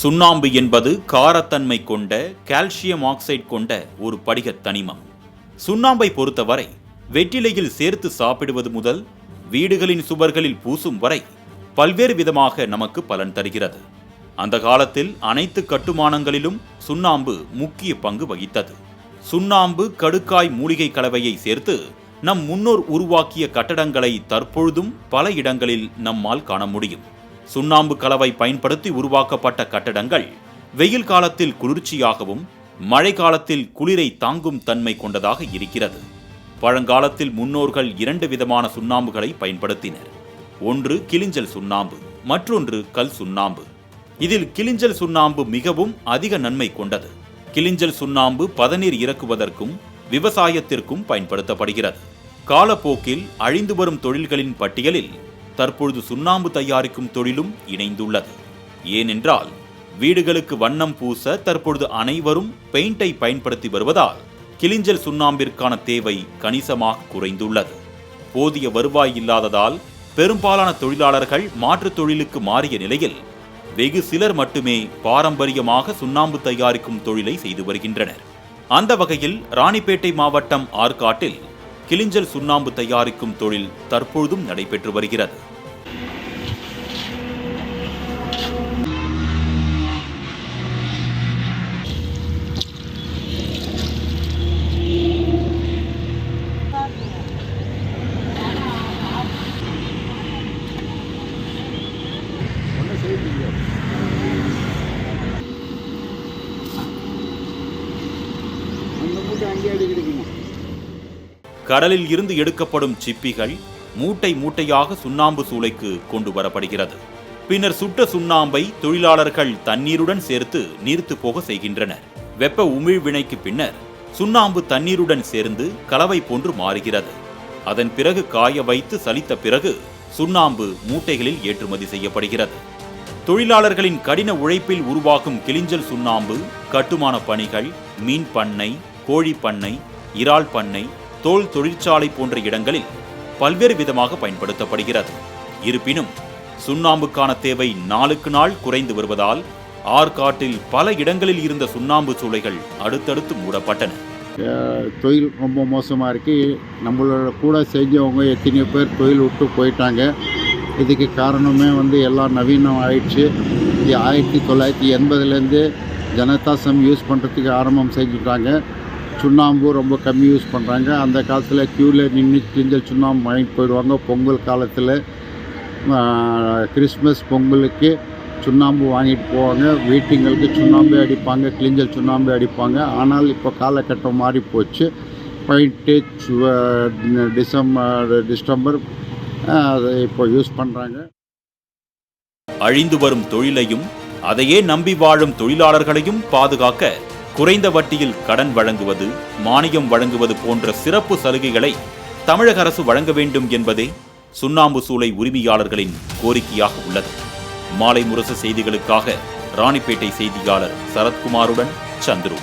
சுண்ணாம்பு என்பது காரத்தன்மை கொண்ட கால்சியம் ஆக்சைடு கொண்ட ஒரு படிகத் தனிமம். சுண்ணாம்பை பொறுத்தவரை வெற்றிலையில் சேர்த்து சாப்பிடுவது முதல் வீடுகளின் சுவர்களில் பூசும் வரை பல்வேறு விதமாக நமக்கு பலன் தருகிறது. அந்த காலத்தில் அனைத்து கட்டுமானங்களிலும் சுண்ணாம்பு முக்கிய பங்கு வகித்தது. சுண்ணாம்பு கடுக்காய் மூலிகை கலவையை சேர்த்து நம் முன்னோர் உருவாக்கிய கட்டடங்களை தற்பொழுதும் பல இடங்களில் நம்மால் காண முடியும். சுண்ணாம்பு கலவை பயன்படுத்தி உருவாக்கப்பட்ட கட்டடங்கள் வெயில் காலத்தில் குளிர்ச்சியாகவும் மழை காலத்தில் குளிரை தாங்கும் தன்மை கொண்டதாக இருக்கிறது. பழங்காலத்தில் முன்னோர்கள் இரண்டு விதமான சுண்ணாம்புகளை பயன்படுத்தினர். ஒன்று கிளிஞ்சல் சுண்ணாம்பு மற்றொன்று கல் சுண்ணாம்பு. இதில் கிளிஞ்சல் சுண்ணாம்பு மிகவும் அதிக நன்மை கொண்டது. கிளிஞ்சல் சுண்ணாம்பு பதநீர் இறக்குவதற்கும் விவசாயத்திற்கும் பயன்படுத்தப்படுகிறது. காலப்போக்கில் அழிந்து வரும் தொழில்களின் பட்டியலில் தற்பொழுது சுண்ணாம்பு தயாரிக்கும் தொழிலும் இணைந்துள்ளது. ஏனென்றால் வீடுகளுக்கு வண்ணம் பூச தற்பொழுது அனைவரும் பெயிண்டை பயன்படுத்தி வருவதால் கிளிஞ்சல் சுண்ணாம்பிற்கான தேவை கணிசமாக குறைந்துள்ளது. போதிய வருவாய் இல்லாததால் பெரும்பாலான தொழிலாளர்கள் மாற்றுத் தொழிலுக்கு மாறிய நிலையில் வெகு சிலர் மட்டுமே பாரம்பரியமாக சுண்ணாம்பு தயாரிக்கும் தொழிலை செய்து வருகின்றனர். அந்த வகையில் ராணிப்பேட்டை மாவட்டம் ஆற்காட்டில் கிளிஞ்சல் சுண்ணாம்பு தயாரிக்கும் தொழில் தற்பொழுதும் நடைபெற்று வருகிறது. கடலில் இருந்து எடுக்கப்படும் சிப்பிகள் மூட்டை மூட்டையாக சுண்ணாம்பு சூளைக்கு கொண்டு வரப்படுகிறது. பின்னர் சுட்ட சுண்ணாம்பை தொழிலாளர்கள் தண்ணீருடன் சேர்த்து நீர்த்து போக செய்கின்றனர். வெப்ப உமிழ்வினைக்கு பின்னர் சுண்ணாம்பு தண்ணீருடன் சேர்ந்து கலவை போன்று மாறுகிறது. அதன் பிறகு காய வைத்து சலித்த பிறகு சுண்ணாம்பு மூட்டைகளில் ஏற்றுமதி செய்யப்படுகிறது. தொழிலாளர்களின் கடின உழைப்பில் உருவாகும் கிளிஞ்சல் சுண்ணாம்பு கட்டுமான பணிகள் மீன் பண்ணை கோழி பண்ணை இறால் பண்ணை தோல் தொழிற்சாலை போன்ற இடங்களில் பல்வேறு விதமாக பயன்படுத்தப்படுகிறது. இருப்பினும் சுண்ணாம்புக்கான தேவை நாளுக்கு நாள் குறைந்து வருவதால் ஆற்காட்டில் பல இடங்களில் இருந்த சுண்ணாம்பு சூளைகள் அடுத்தடுத்து மூடப்பட்டன. தொழில் ரொம்ப மோசமாக இருக்குது நம்மளோட கூட செஞ்சவங்க எத்தனையோ பேர் தொழில் விட்டு போயிட்டாங்க. இதுக்கு காரணமே வந்து எல்லாம் நவீனம் ஆயிடுச்சு. இது ஆயிரத்தி தொள்ளாயிரத்தி எண்பதுலேருந்து ஜனதா சம் யூஸ் பண்ணுறதுக்கு ஆரம்பம் செஞ்சுட்டாங்க. சுண்ணாம்பு ரொம்ப கம்மி யூஸ் பண்ணுறாங்க அந்த காலத்தில் க்யூவில் நின்று கிஞ்சல் சுண்ணாம்பு வாங்கிட்டு போயிடுவாங்க. பொங்கல் காலத்தில் கிறிஸ்மஸ் பொங்கலுக்கு சுண்ணாம்பு வாங்கிட்டு போவாங்க. வீட்டுங்களுக்கு சுண்ணாம்பு அடிப்பாங்க கிளிஞ்சல் சுண்ணாம்பு அடிப்பாங்க. ஆனால் இப்போ காலகட்டம் மாறி போச்சு. போயிட்டு டிசம்பர் டிசம்பர் அதை இப்போ யூஸ் பண்ணுறாங்க அழிந்து வரும் தொழிலையும் அதையே நம்பி வாழும் தொழிலாளர்களையும் பாதுகாக்க குறைந்த வட்டியில் கடன் வழங்குவது மானியம் வழங்குவது போன்ற சிறப்பு சலுகைகளை தமிழக அரசு வழங்க வேண்டும் என்பதே சுண்ணாம்பு சூளை உரிமையாளர்களின் கோரிக்கையாக உள்ளது. மாலை முரசு செய்திகளுக்காக ராணிப்பேட்டை செய்தியாளர் சரத்குமாருடன் சந்துரு.